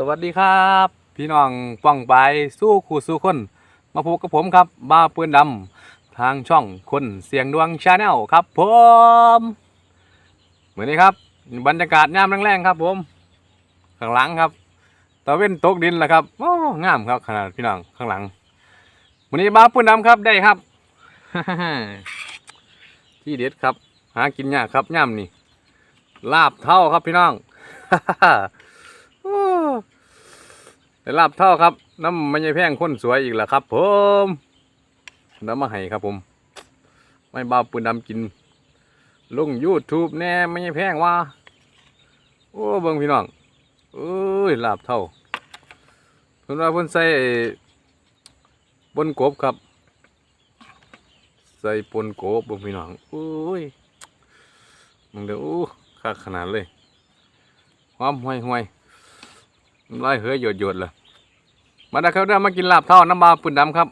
สวัสดีครับ พี่น้องป้องไปสู้ขู่สู้คน มาพบกับผมครับบ้าปืนดำทางช่องคนเสียงดวงชาแนลครับผมเหมือนนี้ครับ บรรยากาศยามแรงๆครับผมข้างหลังครับตะเว้นตกดินแหละครับโอ้งามครับขนาดพี่น้องข้างหลังวันนี้บ้าปืนดำครับได้ครับ ที่เด็ดครับ หากินยากครับย่ำนี่ลาบเท่าครับพี่น้อง ได้ลาบเท่าครับ น้ำมันยังแพงคนสวยอีกแล้วครับ ผมน้ำมาให้ครับผม ไม่บ้าปืนดำกิน ลงยูทูบแน่ไม่ยังแพงว่าโอ้เบิ่งพี่น้องเอ้ยลาบเท่าเพิ่นว่าเพิ่นใส่บนกบครับ ใส่ปนกบเบิ่งพี่น้องโอ้ยมึงเดี๋ยวอู้คักขนาดเลยหอมห่วยห่วย น้ำลายเหือหยดหยดๆเลยมาได้ครับเด้อมากินลาบเท่าน้ำบาปืนดำครับ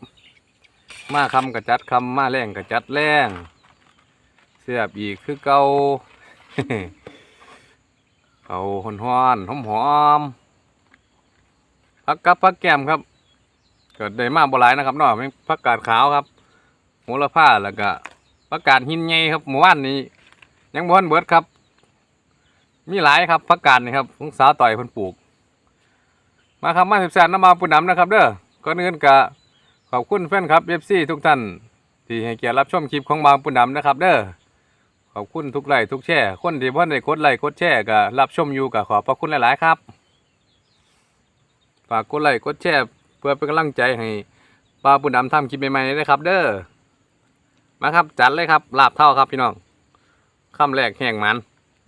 มาคำกระจัดคำมาแรงกระจัดแรงเสียบอีกคือเกาเอาหอนหอนหอมหอมพักกับพักแก้มครับเกิดได้มากบ่หลายนะครับนาะเป็นผักกาดขาวครับโหระพาแล้วก็ผักกาดหินใหญ่ครับหมู่บ้านนี้ ยังบ่ทันเบิดครับ มีหลายครับผักกาดนี่ครับของสาวต่อยเพิ่นปลูก มาครับมาสิบแสนน้ำมาปุ่นน้ำนะครับเด้อก่อนอื่นก็ขอบคุณแฟนครับเอฟซีทุกท่านที่ให้เกียรติรับชมคลิปของบาปุ่นน้ำนะครับ เด้อขอบคุณทุกไลค์ทุกแชร์คนที่เพิ่นได้กดไลค์กดแชร์ก็รับชมอยู่ก็ขอบพระคุณหลายๆครับฝากกดไลค์กดแชร์เพื่อเป็นกำลังใจให้ปลาปุ่นน้ำทำคลิปใหม่ๆนะครับ เด้อมาครับจัดเลยครับลาบเท่าครับพี่น้องคำแรกแห้งมัน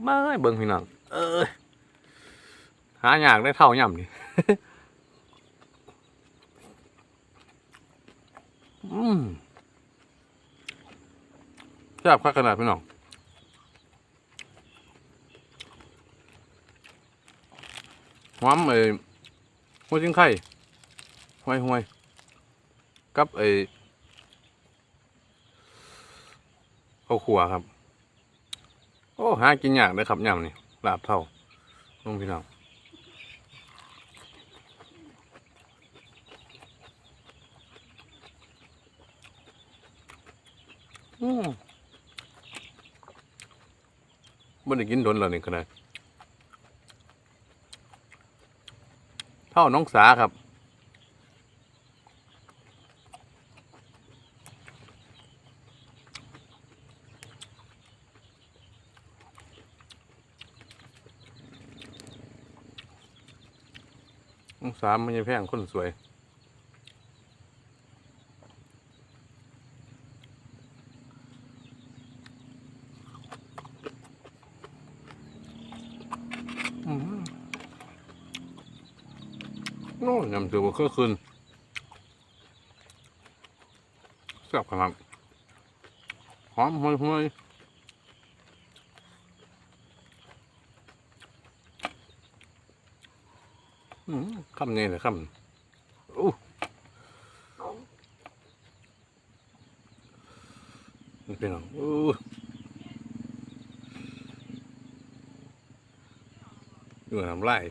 มาเบิ่งพี่น้องเออหายากได้เท่าย่ำนี่ อืม แซ่บคักขนาดพี่น้องหอมเอ้หัวจิ้งไข่ห่วยห่วยกับเอ้ข้าวขัวครับ โอ้หากินยากเลยครับยำนี่ลาบเท่าลงพี่น้อง อืมบ่ได้กินโดนแล้วนี่ก็ได้เท่าน้องสาครับน้องสามันยังแพงคนสวย โอ้ยยำเสือบ่เคยคืนแซ่บขนาดหอมห่วยห่วยคำนี้เลยคำอู้นี่เป็นของอู้ดูน้ำลาย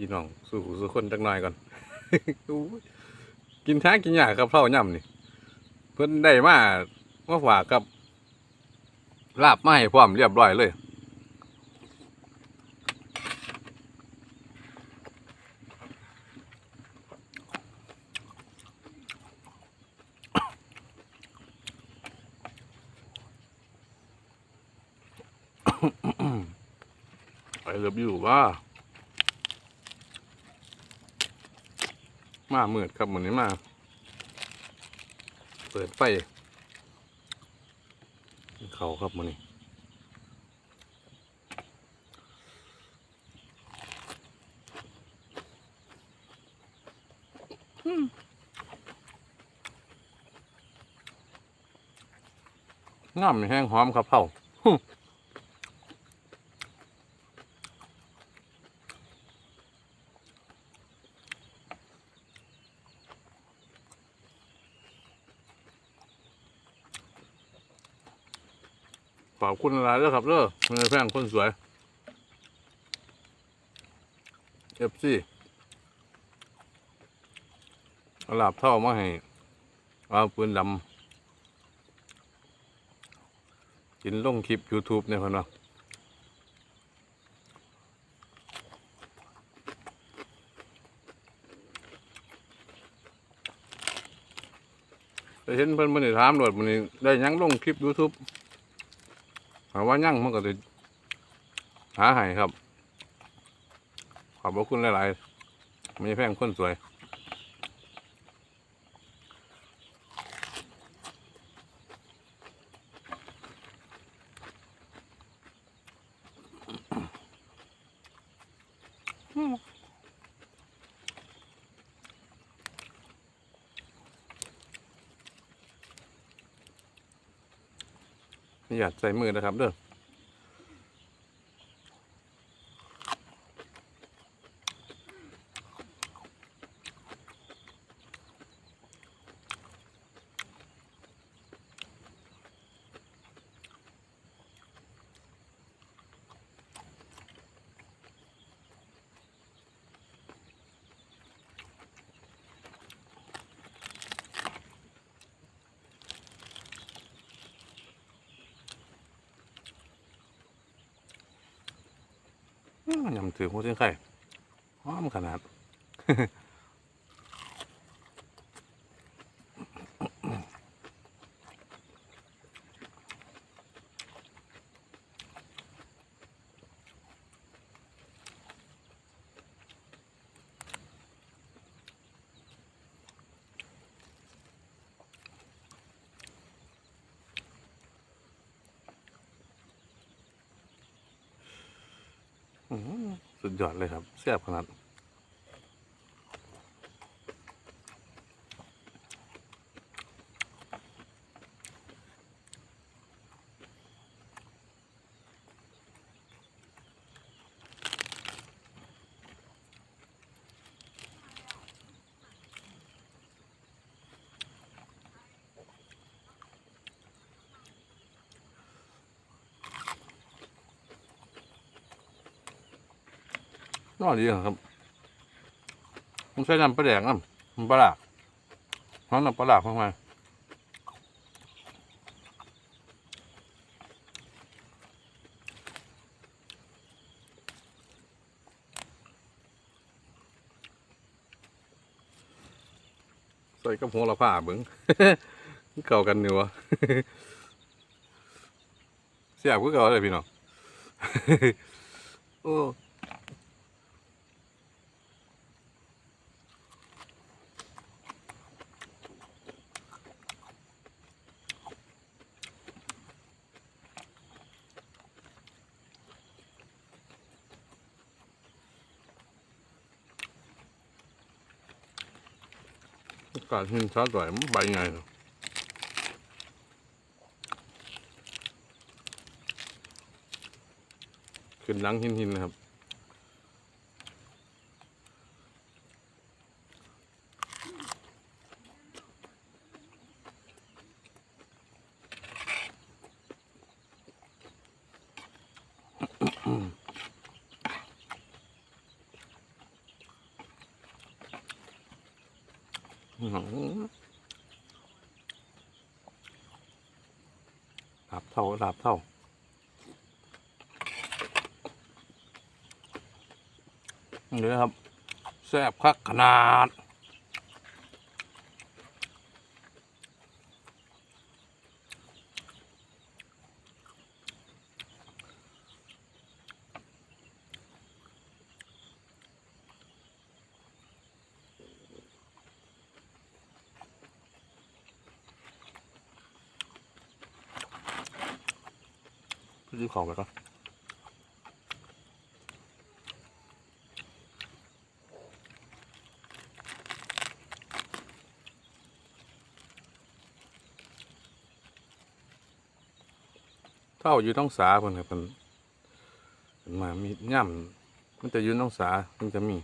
พี่น้องสู้หูสู้คนจักหน่อยก่อน กินช้ากินยากครับเท่าย่ำนี่ เพิ่นได้มามาฝากกับ ลาบมาให้พร้อมเรียบร้อยเลยไปเลิฟอยู่ว่า มามืดครับเหมือนนี้มา เปิดไฟเขาครับมันนี้งามแห้งหอมครับเผา ขอบคุณอะไรด้วครับเด้อเพื่อนคนสวยเอฟซีเอาลาบเท่ามาให้เอาปืนดำกินลงคลิป YouTube เนี่ยพ่นว่าได้เห็นเพิ่นมันได้ถามโดดมันนี่ได้ยังลงคลิป YouTube หาว่ายังมันก็จะหาให้ครับ ขอบพระคุณหลายๆไม่แพงคนสวยนี่อ ยากใส่มือนะครับเด้อ ยำถือหัวเส้นไข่หอมขนาด สุดยอดเลยครับแซ่บขนาด นอดีครับผมใช้น้ำปลาแดกน้ำปลาหลากน้ำน้ำปลาหลากเข้ามาใส่กับหัวละผ้าเบิ้งเก่ากันอยู่วะเสียบก็เก่าเลยพี่น้องโอ้ การหินช้าต่อยมันใบไงเนอะขึ้นหลังหินหินนะครับอื้อ หลับเท่าหลับเท่าเนี่ครับ แซ่บคักขนาด ซื้อของไปก่อนเท่าอยู่ต้องสาเพิ่นครับเพิ่นมามีย่ำมันจะยู่ต้องสามันจะมี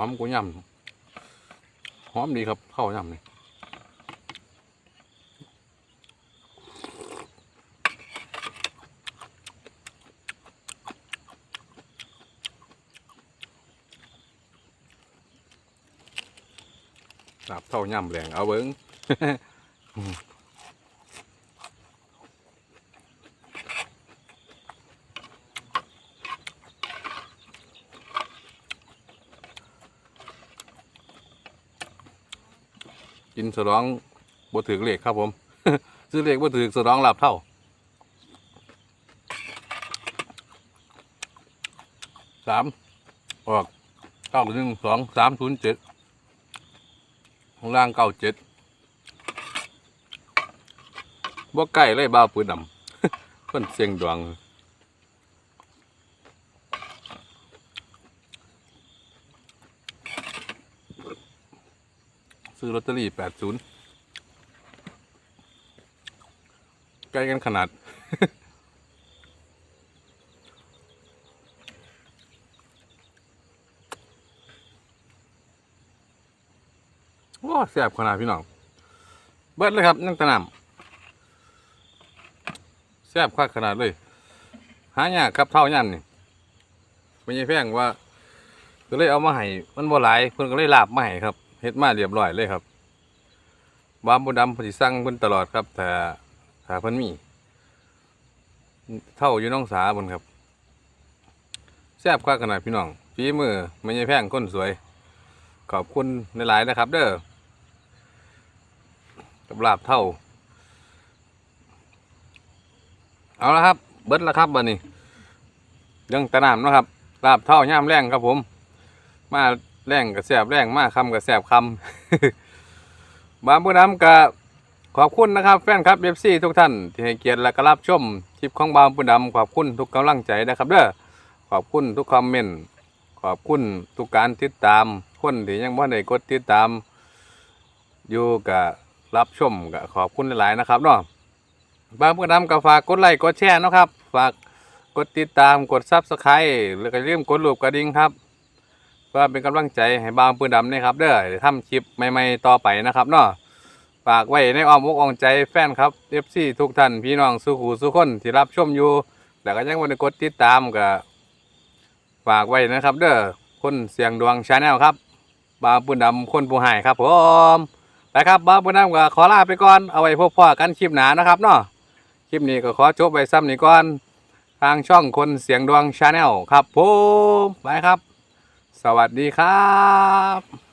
อมกูย่ำหอมดีครับข้าวย่ำนี่ลาบเท่าย่ำแรงเอาเบิ้ง กินสร้องบ่ถือเลขครับผม ซื้อเลขบ่ถือสร้องหลับเท่าสามออกเก้าหนึ่งสองสามศูนย์เจ็ดข้างล่างเก้าเจ็ดบ่ใกล้เลยบ้าปืนดำเพิ่นเสียงดวง ซื้อลอตเตอรี่แปดศูนย์ใกล้กันขนาด โอ้แซ่บขนาดพี่น้อง เบิดเลยครับนั่งตะนำแซ่บคักขนาดเลย หายากครับเท่ายันนี่ไม่ใช่แพงว่า ก็เลยเอามาให้มันบ่หลายเพิ่นก็เลยลาบมาให้ครับ ฮ็ดมาเรียบร้อยเลยครับบามบ่ดำเพิ่นสิสั่งเพิ่นตลอดครับถ้าถ้าเพิ่นมี เท่าอยู่น้องสาบนครับแซ่บคักขนาดพี่น้องฝีมือไม่ใช่แพงคนสวย ขอบคุณหลายๆนะครับ เด้อกับลาบเท่า เอาละครับ เบิดล้วครับบัดนี้ยังตะนามนะครับลาบเท่าย่ามแรงครับผม มา แรงกับแสบแรงมากคำกับแสบคำ บางผู้นำกับขอบคุณนะครับ แฟนครับเอฟซี่ทุกท่าน ที่ให้เกียรติและกรับชมคลิปของบางผู้นำขอบคุณทุกกำลังใจนะครับเด้อขอบคุณทุกคอมเมนต์ขอบคุณทุกการติดตาม คนที่ยังไม่ได้กดติดตาม อยู่กับรับชมกับขอบคุณหลายๆนะครับเนาะบางผู้นำก็ฝากกดไลค์กดแชร์นะครับ ฝากกดติดตามกดซับสไครต์แล้วก็อย่มกดรูปกระดิ่งครับ เพื่อเป็นกำลังใจให้บางปืนดำนะครับเด้อได้ทำคลิปใหม่ๆต่อไปนะครับเนาะฝากไว้ในอ้อมอกอ้อมใจแฟนครับ FC ทุกท่านพี่น้องสุขูสุคนที่รับชมอยู่แต่ก็ยังไม่ได้กดติดตามก็ฝากไว้นะครับ เด้อคนเสียงดวงชาแนลครับ บางปืนดำคนผู้หายครับผมไปครับบางปืนดำก็ขอลาไปก่อนเอาไว้พบพ่อกันคลิปหนานะครับเนาะคลิปนี้ก็ขอจบไปซ้ำนี้ก่อน ทางช่องคนเสียงดวงชาแนลครับผมไปครับ สวัสดีครับ